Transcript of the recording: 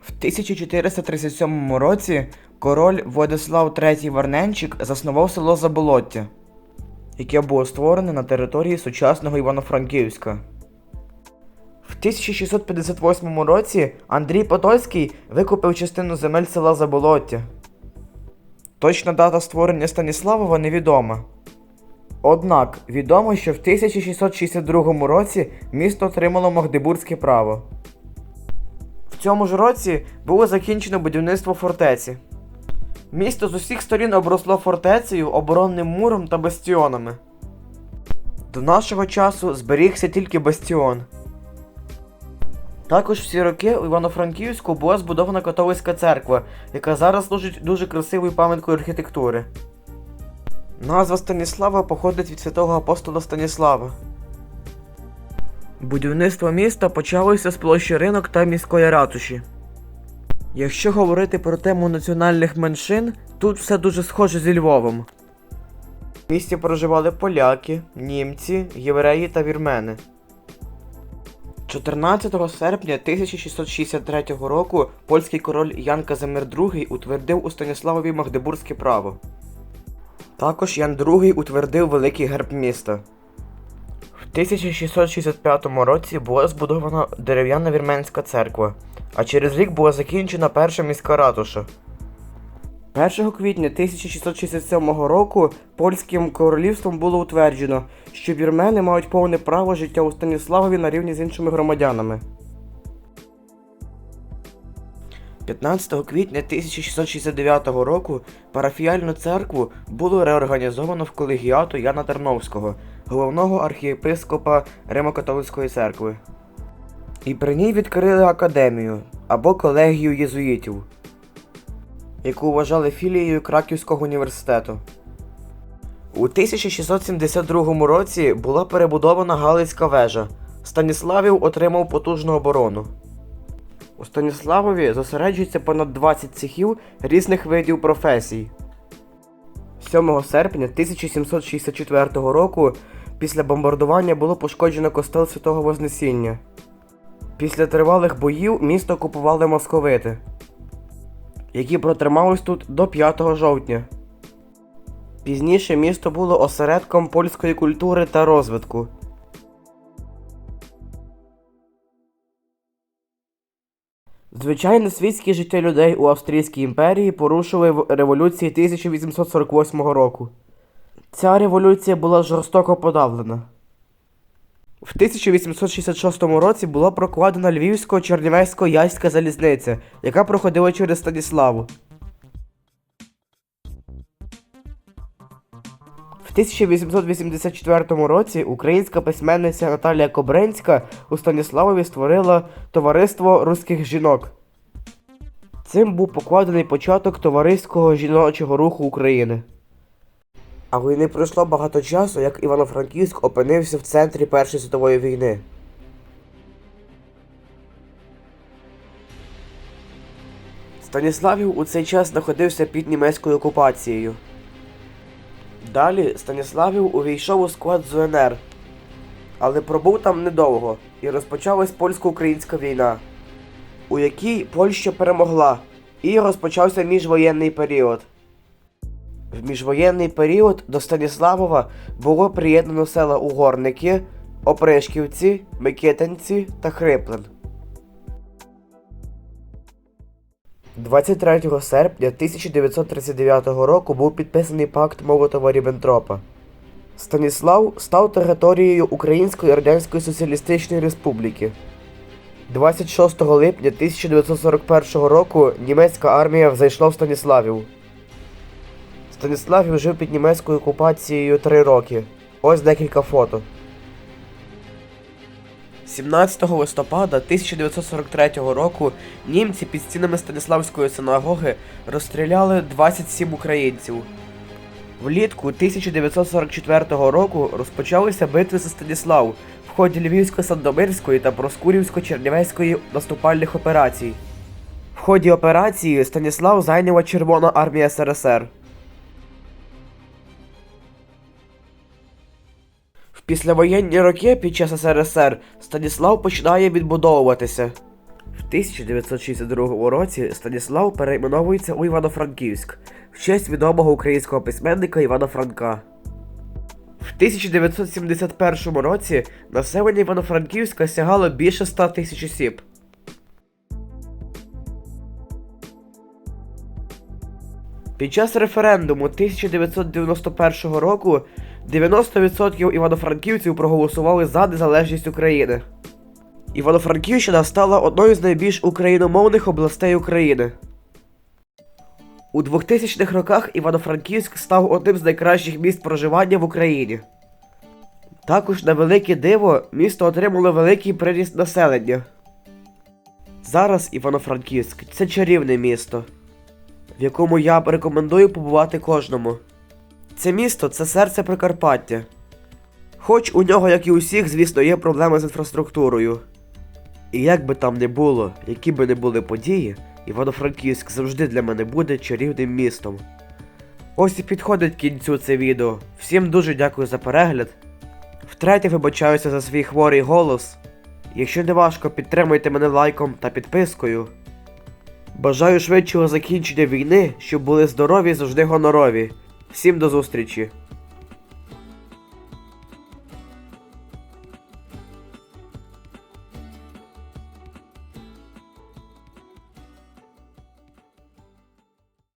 В 1437 році король Владислав III Варненчик заснував село Заболоття, яке було створене на території сучасного Івано-Франківська. В 1658 році Андрій Подольський викупив частину земель села Заболоття. Точна дата створення Станіславова невідома. Однак відомо, що в 1662 році місто отримало Магдебурзьке право. Цьому ж році було закінчено будівництво фортеці. Місто з усіх сторін обросло фортецею, оборонним муром та бастіонами. До нашого часу зберігся тільки бастіон. Також в ці роки у Івано-Франківську була збудована католицька церква, яка зараз служить дуже красивою пам'яткою архітектури. Назва Станіслава походить від святого апостола Станіслава. Будівництво міста почалося з площі ринок та міської ратуші. Якщо говорити про тему національних меншин, тут все дуже схоже зі Львовом. В місті проживали поляки, німці, євреї та вірмени. 14 серпня 1663 року польський король Ян Казимир II утвердив у Станіславові Магдебурзьке право. Також Ян II утвердив великий герб міста. В 1665 році була збудована дерев'яна вірменська церква, а через рік була закінчена перша міська ратуша. 1 квітня 1667 року польським королівством було утверджено, що вірмени мають повне право життя у Станіславові на рівні з іншими громадянами. 15 квітня 1669 року парафіяльну церкву було реорганізовано в колегіату Яна Тарновського, головного архієпископа Римо-католицької церкви. І при ній відкрили академію або колегію єзуїтів, яку вважали філією Краківського університету. У 1672 році була перебудована Галицька вежа. Станіславів отримав потужну оборону. У Станіславові зосереджується понад 20 цехів різних видів професій. 7 серпня 1764 року після бомбардування було пошкоджено костел Святого Вознесіння. Після тривалих боїв місто окупували московити, які протримались тут до 5 жовтня. Пізніше місто було осередком польської культури та розвитку. Звичайне світське життя людей у Австрійській імперії порушили в революції 1848 року. Ця революція була жорстоко подавлена. В 1866 році була прокладена Львівсько-Чернівецько-Яська залізниця, яка проходила через Станіславу. В 1884 році українська письменниця Наталія Кобринська у Станіславові створила товариство руських жінок. Цим був покладений початок товариського жіночого руху України. Але не пройшло багато часу, як Івано-Франківськ опинився в центрі Першої світової війни. Станіславів у цей час знаходився під німецькою окупацією. Далі Станіславів увійшов у склад ЗУНР, але пробув там недовго і розпочалась польсько-українська війна, у якій Польща перемогла, і розпочався міжвоєнний період. В міжвоєнний період до Станіславова було приєднано села Угорники, Опришківці, Микитинці та Хриплин. 23 серпня 1939 року був підписаний пакт Молотова-Ріббентропа. Станіслав став територією Української Радянської Соціалістичної Республіки. 26 липня 1941 року німецька армія взайшла в Станіславів. Станіславів жив під німецькою окупацією три роки. Ось декілька фото. 17 листопада 1943 року німці під стінами Станіславської синагоги розстріляли 27 українців. Влітку 1944 року розпочалися битви за Станіслав в ході Львівсько-Сандомирської та Проскурівсько-Чернівецької наступальних операцій. В ході операції Станіслав зайняла Червона армія СРСР. Післявоєнні роки під час СРСР Станіслав починає відбудовуватися. В 1962 році Станіслав перейменовується у Івано-Франківськ в честь відомого українського письменника Івана Франка. В 1971 році населення Івано-Франківська сягало більше 100 тисяч осіб. Під час референдуму 1991 року 90% івано-франківців проголосували за незалежність України. Івано-Франківщина стала одною з найбільш україномовних областей України. У 2000-х роках Івано-Франківськ став одним з найкращих міст проживання в Україні. Також на велике диво місто отримало великий приріст населення. Зараз Івано-Франківськ це чарівне місто, в якому я рекомендую побувати кожному. Це місто це серце Прикарпаття. Хоч у нього, як і усіх, звісно, є проблеми з інфраструктурою. І як би там не було, які би не були події, Івано-Франківськ завжди для мене буде чарівним містом. Ось і підходить кінцю це відео. Всім дуже дякую за перегляд. Втретє вибачаюся за свій хворий голос. Якщо не важко, підтримуйте мене лайком та підпискою. Бажаю швидшого закінчення війни, щоб були здорові і завжди гонорові. Всім до зустрічі!